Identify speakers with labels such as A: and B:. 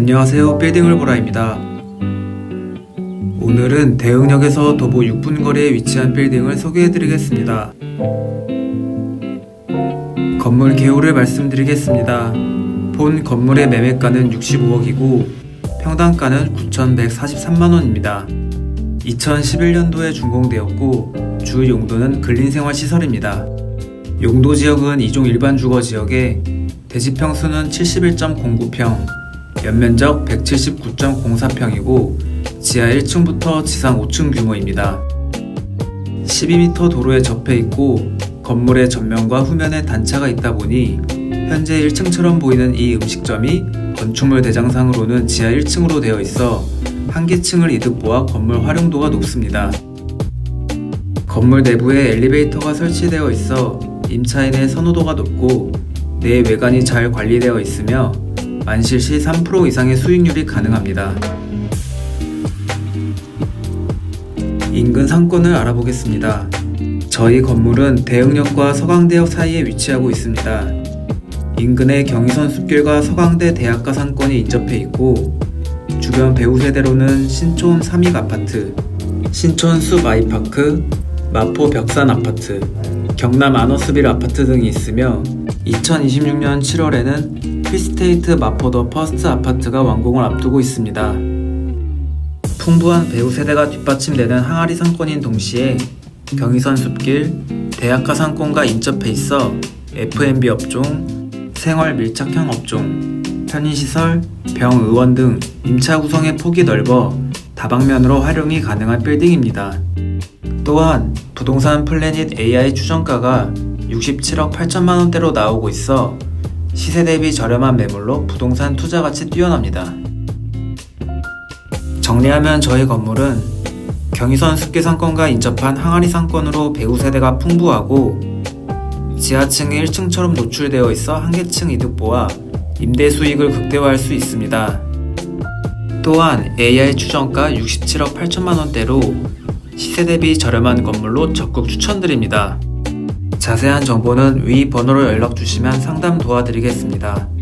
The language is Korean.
A: 안녕하세요. 빌딩을 보라입니다. 오늘은 대흥역에서 도보 6분 거리에 위치한 빌딩을 소개해드리겠습니다. 건물 개요를 말씀드리겠습니다. 본 건물의 매매가는 65억이고 평당가는 9,143만원입니다. 2011년도에 준공되었고 주 용도는 근린생활시설입니다. 용도 지역은 2종 일반 주거 지역에 대지 평수는 71.09평, 연면적 179.04평이고 지하 1층부터 지상 5층 규모입니다. 12m 도로에 접해 있고 건물의 전면과 후면에 단차가 있다 보니 현재 1층처럼 보이는 이 음식점이 건축물 대장상으로는 지하 1층으로 되어 있어 한계층을 이득 보아 건물 활용도가 높습니다. 건물 내부에 엘리베이터가 설치되어 있어 임차인의 선호도가 높고 내 외관이 잘 관리되어 있으며 만실 시 3% 이상의 수익률이 가능합니다. 인근 상권을 알아보겠습니다. 저희 건물은 대흥역과 서강대역 사이에 위치하고 있습니다. 인근에 경의선 숲길과 서강대 대학가 상권이 인접해 있고 주변 배우 세대로는 신촌 삼익 아파트, 신촌 숲 아이파크, 마포 벽산 아파트, 경남 아너스빌 아파트 등이 있으며 2026년 7월에는 힐스테이트 마포더 퍼스트 아파트가 완공을 앞두고 있습니다. 풍부한 배우 세대가 뒷받침되는 항아리 상권인 동시에 경의선 숲길, 대학가 상권과 인접해 있어 F&B 업종, 생활 밀착형 업종, 편의시설, 병의원 등 임차 구성의 폭이 넓어 다방면으로 활용이 가능한 빌딩입니다. 또한 부동산 플래닛 AI 추정가가 67억 8천만 원대로 나오고 있어 시세 대비 저렴한 매물로 부동산 투자 가치 뛰어납니다. 정리하면 저희 건물은 경의선 숲길 상권과 인접한 항아리 상권으로 배우 세대가 풍부하고 지하층이 1층처럼 노출되어 있어 한계층 이득보와 임대 수익을 극대화할 수 있습니다. 또한 AI 추정가 67억 8천만 원대로 시세 대비 저렴한 건물로 적극 추천드립니다. 자세한 정보는 위 번호로 연락 주시면 상담 도와드리겠습니다.